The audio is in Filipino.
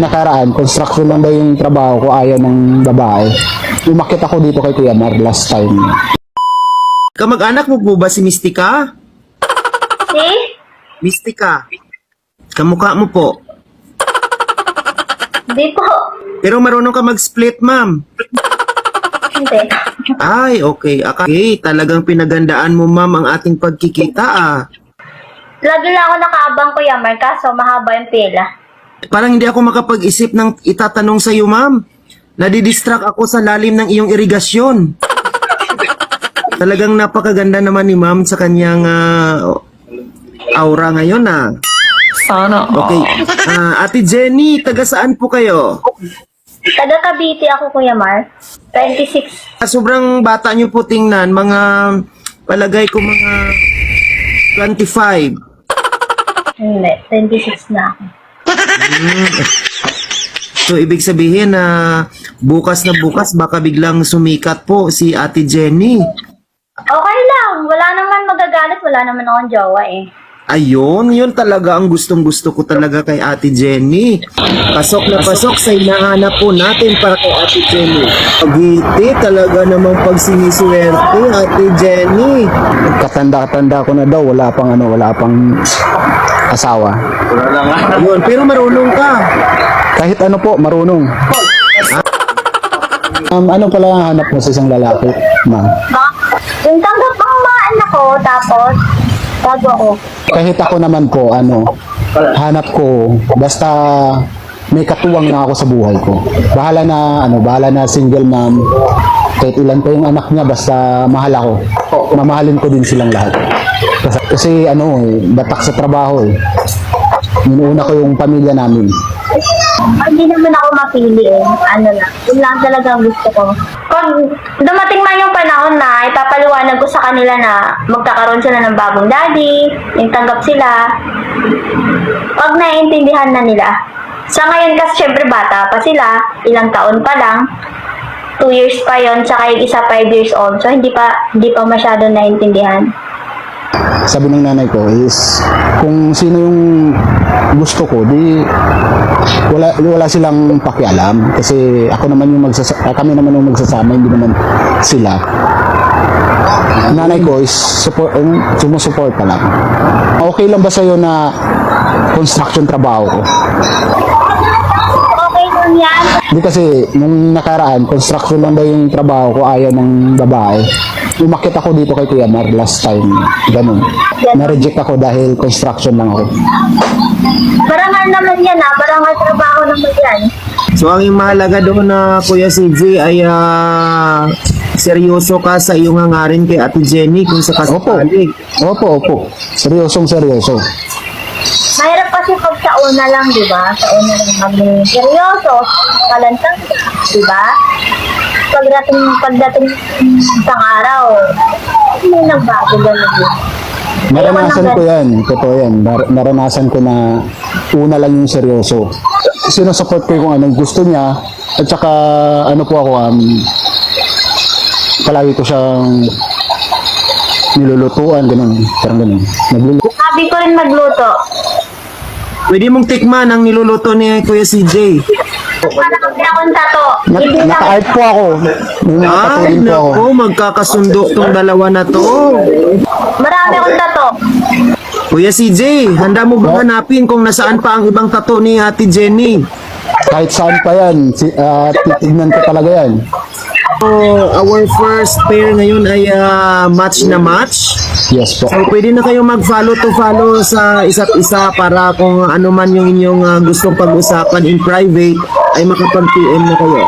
nakaraan, construction lang daw yung trabaho ko, ayaw ng babae. Umakit ako dito kay Kuya Mar last time. Kamag-anak mo po ba si Mystica? Si? Mystica. Kamukha mo po. Hindi po. Pero marunong ka mag-split, ma'am. Hindi. Ay, okay. Okay, talagang pinagandaan mo, ma'am, ang ating pagkikita, ah. Lagi lang ako nakaabang Kuya Mar, kaso mahaba yung pila. Parang hindi ako makapag-isip ng itatanong sa iyo, ma'am. Nadidistract ako sa lalim ng iyong irigasyon. Talagang napakaganda naman ni ma'am sa kanyang ah, aura ngayon, ah. Sana. Okay. Ah, Ate Jenny, taga saan po kayo? Taga Cavite ako Kuya Mar. 26. Ah, Sobrang bata niyo po tingnan, mga palagay ko mga 25. Hindi, 26 na ako. So, ibig sabihin na bukas na bukas baka biglang sumikat po si Ate Jenny. Okay lang. Wala naman magagalit. Wala naman akong jowa eh. Ayun, yun talaga ang gustong gusto ko talaga kay Ate Jenny. Pasok na pasok sa hinahanap po natin para kay Ate Jenny. Pagiti talaga namang pag siniswerte, Ate Jenny. Katanda-tanda ko na daw, wala pang ano, wala pang asawa. Ayun, pero marunong ka. Kahit ano po, marunong. Um, ano pala ang hanap mo sa isang lalaki, ma'am? Yung tanggap ang mga anak ko, tapos bago ako. Kahit ako naman po, ano, hanap ko, basta may katuwang na ako sa buhay ko. Bahala na, ano, bahala na single mom, kahit ilan pa yung anak niya, basta mahal ako. Mamahalin ko din silang lahat. Kasi, ano, eh, batak sa trabaho eh. Inuuna ko yung pamilya namin. Hindi naman ako mapili eh. Ano lang. Yun lang talaga gusto ko. Pag dumating man yung panahon na ipapaliwanag ko sa kanila na magkakaroon sila ng bagong daddy, yung tanggap sila, pag naiintindihan na nila. Sa ngayon kasi syempre bata pa sila, ilang taon pa lang, 2 years pa yon tsaka yung isa 5 years old. So hindi pa hindi pa masyado naiintindihan. Sabi ng nanay ko is, kung sino yung gusto ko, di wala wala silang pakialam. Kasi ako naman yung magsasa kami naman yung magsasama hindi naman sila. Nanay ko is support um, sumusuporta lang. Okay lang ba sa'yo na construction trabaho ko? Hindi kasi nung nakaraan construction lang daw yung trabaho ko? Ayaw ng babae umakit ako dito kay Kuya Mar last time ganun na-reject ako dahil construction lang ako Barangal naman yan ah. Barangal trabaho naman yan. So, ang yung mahalaga doon na Kuya CJ ay ah, seryoso ka sa iyong hangarin kay Ate Jenny kung sa Opo. Opo, opo. Seryosong seryoso. Mahirap kasi pag sa una lang, di ba? Sa una lang maging seryoso, kalantang ka, di ba? Pagdating, pagdating isang araw, may nagbago ganun din. Naranasan ko yan. Totoo yan. Nar- naranasan ko na una lang yung seryoso. Sinusupport ko yung kung anong gusto niya. At saka, ano po ako, um, palagi ko siyang nilulutuan, ganun. Parang ganun. Nagluluto. Sabi ko rin magluto. Pwede mong tikman ang niluluto ni Kuya CJ. Parang akong tato. Na, Hindi lang, naka-art po ako. May mga Ay, katulin po ako. nako, magkakasundo tong dalawa na to. marami akong tato. Kuya CJ, handa mo bang hanapin kung nasaan pa ang ibang tato ni Ate Jenny? Kahit saan pa yan, si, ah, titignan ko talaga yan. So, our first pair ngayon ay ah, match na match. Yes po. So, pwede na kayo mag-follow to follow sa isa't isa para kung ano man yung inyong ah, gustong pag-usapan in private ay makapag-PM na kayo.